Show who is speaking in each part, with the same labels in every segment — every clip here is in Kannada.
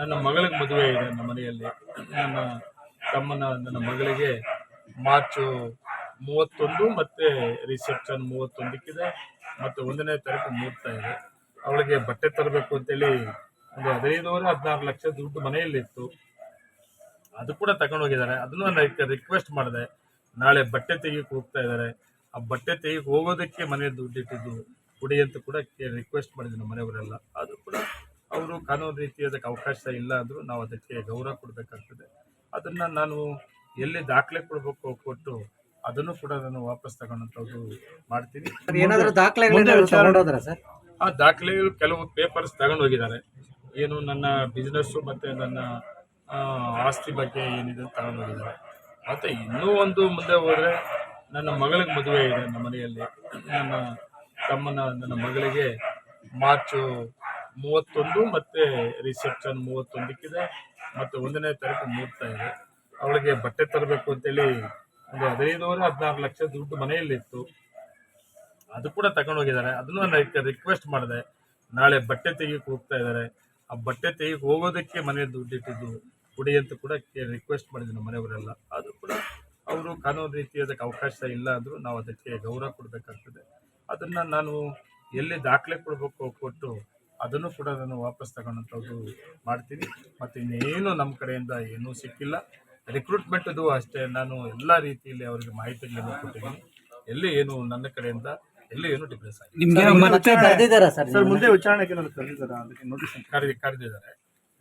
Speaker 1: ನನ್ನ ಮಗಳಿಗೆ ಮದುವೆ ಇದೆ ನಮ್ಮ ಮನೆಯಲ್ಲಿ. ನನ್ನ ತಮ್ಮನ, ನನ್ನ ಮಗಳಿಗೆ ಮಾರ್ಚು ಮೂವತ್ತೊಂದು ಮತ್ತೆ ರಿಸೆಪ್ಷನ್ ಮೂವತ್ತೊಂದಕ್ಕಿದೆ. ಮತ್ತು ಒಂದನೇ ತಾರೀಕು ಮುಹೂರ್ತ ಇದೆ. ಅವಳಿಗೆ ಬಟ್ಟೆ ತರಬೇಕು ಅಂತೇಳಿ ಒಂದು ಹದಿನೈದುವರೆ, ಹದಿನಾರು ಲಕ್ಷ ದುಡ್ಡು ಮನೆಯಲ್ಲಿತ್ತು. ಅದು ಕೂಡ ತಗೊಂಡೋಗಿದ್ದಾರೆ ಅದನ್ನು ನಾನು ರಿಕ್ವೆಸ್ಟ್ ಮಾಡಿದೆ. ನಾಳೆ ಬಟ್ಟೆ ತೆಗಿಯಕ್ಕೆ ಹೋಗ್ತಾ ಇದ್ದಾರೆ. ಆ ಬಟ್ಟೆ ತೆಗಿಯಕ್ಕೆ ಹೋಗೋದಕ್ಕೆ ಮನೆಯ ದುಡ್ಡಿಟ್ಟಿದ್ದು ಕೊಡಿ ಅಂತ ಕೂಡ ರಿಕ್ವೆಸ್ಟ್ ಮಾಡಿದ್ದೀನಿ ಮನೆಯವರೆಲ್ಲ. ಕಾನೂನು ರೀತಿ ಅದಕ್ಕೆ ಅವಕಾಶ ಇಲ್ಲ ಅಂದರೂ ನಾವು ಅದಕ್ಕೆ ಗೌರವ ಕೊಡಬೇಕಾಗ್ತದೆ. ಅದನ್ನು ನಾನು ಎಲ್ಲಿ ದಾಖಲೆ ಕೊಡಬೇಕು ಕೊಟ್ಟು ಅದನ್ನು ಕೂಡ ನಾನು ವಾಪಸ್ ತಗೊಂಡಂಥದ್ದು ಮಾಡ್ತೀನಿ. ಆ ದಾಖಲೆಗಳು ಕೆಲವು ಪೇಪರ್ಸ್ ತಗೊಂಡು ಹೋಗಿದ್ದಾರೆ ಏನು ನನ್ನ ಬಿಸ್ನೆಸ್ಸು ಮತ್ತು ನನ್ನ ಆಸ್ತಿ ಬಗ್ಗೆ ಏನಿದೆ ತಗೊಂಡು ಹೋಗಿದ್ದಾರೆ ಮತ್ತು ಇನ್ನೂ ಒಂದು ಮುಂದೆ ಹೋದರೆ ನನ್ನ ಮಗಳಿಗೆ ಮದುವೆ ಇದೆ ನಮ್ಮ ಮನೆಯಲ್ಲಿ. ನನ್ನ ತಮ್ಮನ ನನ್ನ ಮಗಳಿಗೆ ಮಾರ್ಚು ಮೂವತ್ತೊಂದು ಮತ್ತು ರಿಸೆಪ್ಷನ್ ಮೂವತ್ತೊಂದಕ್ಕಿದೆ, ಮತ್ತು ಒಂದನೇ ತಾರೀಕು ಮೂರ್ತಾ ಇದೆ. ಅವಳಿಗೆ ಬಟ್ಟೆ ತರಬೇಕು ಅಂತೇಳಿ ಒಂದು ಹದಿನೈದುವರೆ, ಹದಿನಾರು ಲಕ್ಷ ದುಡ್ಡು ಮನೆಯಲ್ಲಿತ್ತು. ಅದು ಕೂಡ ತಗೊಂಡೋಗಿದ್ದಾರೆ ಅದನ್ನು ನಾನು ರಿಕ್ವೆಸ್ಟ್ ಮಾಡಿದೆ. ನಾಳೆ ಬಟ್ಟೆ ತೆಗಿಯಕ್ಕೆ ಹೋಗ್ತಾ ಇದ್ದಾರೆ. ಆ ಬಟ್ಟೆ ತೆಗಿಯಕ್ಕೆ ಹೋಗೋದಕ್ಕೆ ಮನೆ ದುಡ್ಡಿಟ್ಟಿದ್ದು ಕೊಡಿ ಅಂತ ಕೂಡ ರಿಕ್ವೆಸ್ಟ್ ಮಾಡಿದ್ರು ನಮ್ಮ ಮನೆಯವರೆಲ್ಲ. ಅದು ಕೂಡ ಅವರು ಕಾನೂನು ರೀತಿ ಅದಕ್ಕೆ ಅವಕಾಶ ಇಲ್ಲ ಅಂದರೂ ನಾವು ಅದಕ್ಕೆ ಗೌರವ ಕೊಡಬೇಕಾಗ್ತದೆ. ಅದನ್ನು ನಾನು ಎಲ್ಲಿ ದಾಖಲೆ ಕೊಡಬೇಕು ಕೊಟ್ಟು ಅದನ್ನು ಕೂಡ ನಾನು ವಾಪಸ್ ತಗೊಂಡಂಥದ್ದು ಮಾಡ್ತೀನಿ. ಮತ್ತು ಇನ್ನೇನು ನಮ್ಮ ಕಡೆಯಿಂದ ಏನೂ ಸಿಕ್ಕಿಲ್ಲ. ರಿಕ್ರೂಟ್ಮೆಂಟ್ದು ಅಷ್ಟೇ. ನಾನು ಎಲ್ಲ ರೀತಿಯಲ್ಲಿ ಅವರಿಗೆ ಮಾಹಿತಿಗಳನ್ನು ಕೊಟ್ಟಿದ್ದೀನಿ. ಎಲ್ಲಿ ಏನು ನನ್ನ ಕಡೆಯಿಂದ ಎಲ್ಲಿ ಏನು ಡಿಫ್ರೆನ್ಸ್ ಆಗಿದೆ
Speaker 2: ನಿಮ್ಗೆ ಮತ್ತೆ
Speaker 3: ಕರೆದಿದ್ದಾರಾ ಸರ್
Speaker 4: ಸರ್ ಮುಂದೆ ವಿಚಾರಣೆಗೆ
Speaker 1: ಕರೆದಿ ಕರೆದಿದ್ದಾರೆ.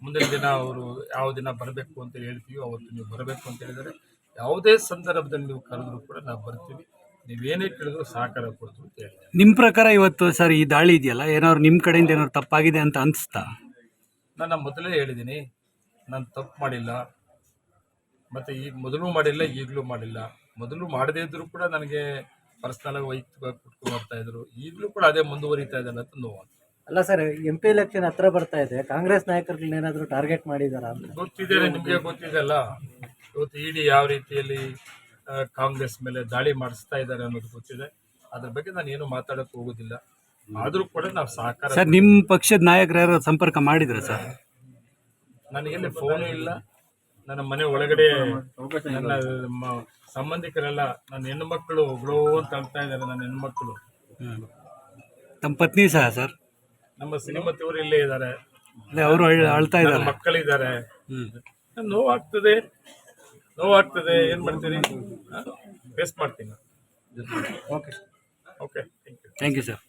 Speaker 1: ಮುಂದಿನ ದಿನ ಅವರು ಯಾವ ದಿನ ಬರಬೇಕು ಅಂತ ಹೇಳ್ತೀವಿ ಅವತ್ತು ನೀವು ಬರಬೇಕು ಅಂತ ಹೇಳಿದರೆ ಯಾವುದೇ ಸಂದರ್ಭದಲ್ಲಿ ನೀವು ಕರೆದ್ರು ಕೂಡ ನಾವು ಬರ್ತೀವಿ. ನೀವೇನೇ ಕೇಳಿದ್ರು ಸಹಕಾರ ಕೊಡ್ತು ಅಂತ ಹೇಳಿದ್ದಾರೆ
Speaker 2: ನಿಮ್ ಪ್ರಕಾರ ಇವತ್ತು ಸರ್ ಈ ದಾಳಿ ಇದೆಯಲ್ಲ ಏನಾದ್ರು ನಿಮ್ಮ ಕಡೆಯಿಂದ ಏನಾದ್ರು ತಪ್ಪಾಗಿದೆ ಅಂತ ಅನಿಸ್ತಾ?
Speaker 1: ನಾನು ಮೊದಲೇ ಹೇಳಿದ್ದೀನಿ ನಾನು ತಪ್ಪು ಮಾಡಿಲ್ಲ. ಮತ್ತು ಈಗ ಮೊದಲು ಮಾಡಿಲ್ಲ ಈಗಲೂ ಮಾಡಿಲ್ಲ. ಮೊದಲು ಮಾಡದೇ ಇದ್ದರೂ ಕೂಡ ನನಗೆ ಪರ್ಸ್ನಲಾಗಿ ವೈಯಕ್ತಿಕವಾಗಿ ಕುಟ್ಕೊಂಡು ಬರ್ತಾ ಇದ್ರು. ಈಗಲೂ ಕೂಡ ಅದೇ ಮುಂದುವರಿತಾ ಇದೆ ಅಂತ ನೋವು
Speaker 3: ಅಲ್ಲ ಸರ್ ಎಂ ಪಿ ಎಲೆಕ್ಷನ್ ಹತ್ರ ಬರ್ತಾ ಇದೆ. ಕಾಂಗ್ರೆಸ್ ನಾಯಕರುಗಳನ್ನ ಏನಾದರೂ ಟಾರ್ಗೆಟ್ ಮಾಡಿದಾರಾ ಅಂತ?
Speaker 1: ಗೊತ್ತಿದೆ ನಿಮಗೆ ಗೊತ್ತಿದೆ ಅಲ್ಲ. ಇವತ್ತು ಇಡಿ ಯಾವ ರೀತಿಯಲ್ಲಿ ಕಾಂಗ್ರೆಸ್ ಮೇಲೆ ದಾಳಿ ಮಾಡಿಸ್ತಾ ಇದ್ದಾರೆ ಅನ್ನೋದು ಗೊತ್ತಿದೆ. ಅದ್ರ ಬಗ್ಗೆ ನಾನು ಏನು ಮಾತಾಡಕ್ಕೆ ಹೋಗೋದಿಲ್ಲ. ಆದರೂ ಕೂಡ ನಾವು ಸಹಕಾರ
Speaker 2: ಸರ್ ನಿಮ್ಮ ಪಕ್ಷದ ನಾಯಕರು ಯಾರು ಸಂಪರ್ಕ ಮಾಡಿದ್ರ ಸರ್?
Speaker 1: ನನಗೆಲ್ಲಿ ಫೋನು ಇಲ್ಲ. ನನ್ನ ಮನೆ ಒಳಗಡೆ ನನ್ನ ಮ- ಸಂಬಂಧಿಕರೆಲ್ಲ ನನ್ನ ಹೆಣ್ಣುಮಕ್ಕಳು ಮಕ್ಕಳು ಅಂತ ಅಳ್ತಾ ಇದ್ದಾರೆ ನನ್ನ ಹೆಣ್ಮಕ್ಳು.
Speaker 2: ತಮ್ಮ ಪತ್ನಿ ಸಹ ಸರ್?
Speaker 1: ನಮ್ಮ ಶ್ರೀಮತಿಯವರು ಇಲ್ಲೇ ಇದ್ದಾರೆ.
Speaker 2: ಅದೇ ಅವರು ಅಳ್ತಾ
Speaker 1: ನನ್ನ
Speaker 2: ಇದ್ದಾರೆ.
Speaker 1: ಮಕ್ಕಳಿದ್ದಾರೆ.
Speaker 2: ಹ್ಮ್.
Speaker 1: ನೋವಾಗ್ತದೆ. ನೋವಾಗ್ತದೆ ಏನ್ ಮಾಡ್ತೀನಿ. ಫೇಸ್ ಮಾಡ್ತೀನಿ
Speaker 4: okay
Speaker 1: okay thank you
Speaker 2: thank you sir